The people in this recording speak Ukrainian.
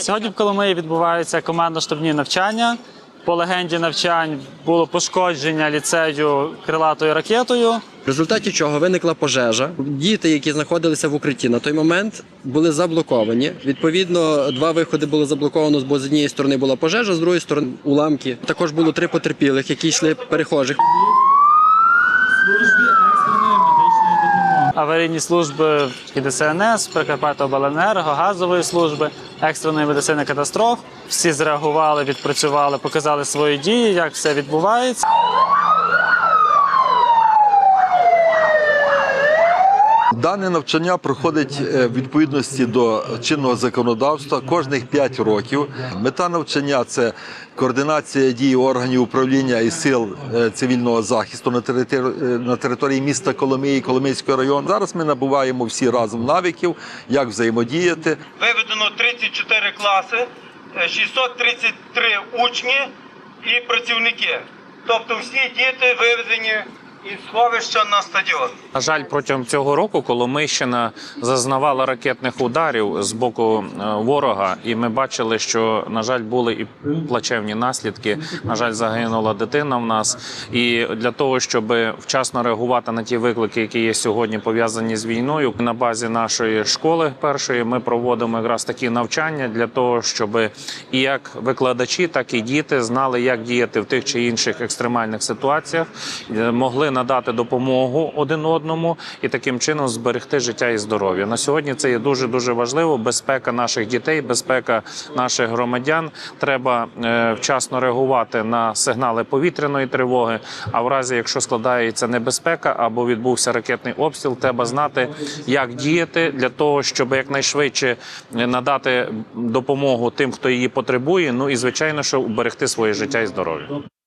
Сьогодні в Коломиї відбуваються командно-штабні навчання. По легенді навчань було пошкодження ліцею крилатою ракетою. В результаті чого виникла пожежа. Діти, які знаходилися в укритті на той момент, були заблоковані. Відповідно, два виходи було заблоковано, бо з однієї сторони була пожежа, з другої сторони уламки. Також було три потерпілих, які йшли перехожих. Аварійні служби і ДСНС, Прикарпаття-Обленерго, газової служби, екстреної медицини катастроф. Всі зреагували, відпрацювали, показали свої дії, як все відбувається. Дане навчання проходить е, в відповідності до чинного законодавства кожних 5 років. Мета навчання це координація дій органів управління і сил е, цивільного захисту на на території міста Коломиї, і Коломийського району. Зараз ми набуваємо всі разом навиків, як взаємодіяти. Виведено 34 класи, е, 633 учні і працівники. Тобто всі діти виведені із сховища на стадіон. На жаль, протягом цього року Коломийщина зазнавала ракетних ударів з боку е, ворога, і ми бачили, що на жаль були і плачевні наслідки. На жаль, загинула дитина в нас. І для того, щоб вчасно реагувати на ті виклики, які є сьогодні пов'язані з війною, на базі нашої школи першої ми проводимо якраз такі навчання для того, щоб і як викладачі, так і діти знали, як діяти в тих чи інших екстремальних ситуаціях, е, надати допомогу один одному і таким чином зберегти життя і здоров'я. На сьогодні це є дуже дуже важливо. Безпека наших дітей, безпека наших громадян. Треба е, вчасно реагувати на сигнали повітряної тривоги. А в разі, якщо складається небезпека або відбувся ракетний обстріл, треба знати, як діяти для того, щоб якнайшвидше надати допомогу тим, хто її потребує. Ну і звичайно, що уберегти своє життя і здоров'я.